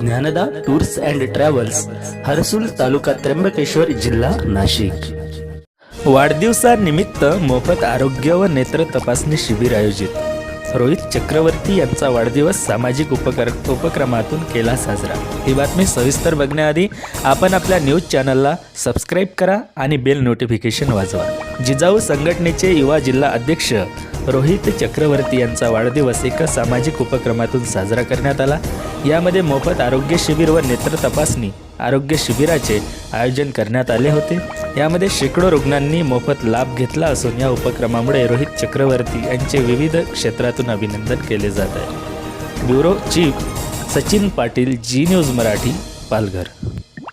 Dnyanada tours and travels Harsul taluka Trimbakeshwar जिल्हा नाशिक. वाढदिवसानिमित्त मोफत आरोग्य व नेत्र तपासणी शिबिर आयोजित. रोहित चक्रवर्ती यांचा वाढदिवस सामाजिक उपकर उपक्रमातून केला साजरा. ही बातमी सविस्तर बघण्याआधी आपण आपल्या न्यूज चॅनलला सबस्क्राईब करा आणि बेल नोटिफिकेशन वाजवा. जिजाऊ संघटनेचे युवा जिल्हा अध्यक्ष रोहित चक्रवर्ती यांचा वाढदिवस एका सामाजिक उपक्रमातून साजरा करण्यात आला. यामध्ये मोफत आरोग्य शिबिर व नेत्र तपासणी आरोग्य शिबिराचे आयोजन करण्यात आले होते. यामध्ये शेकडो रुग्णांनी मोफत लाभ घेतला असून या उपक्रमामुळे रोहित चक्रवर्ती यांचे विविध क्षेत्रातून अभिनंदन केले जात आहे. Bureau chief Sachin Patil Zee news Marathi Palghar.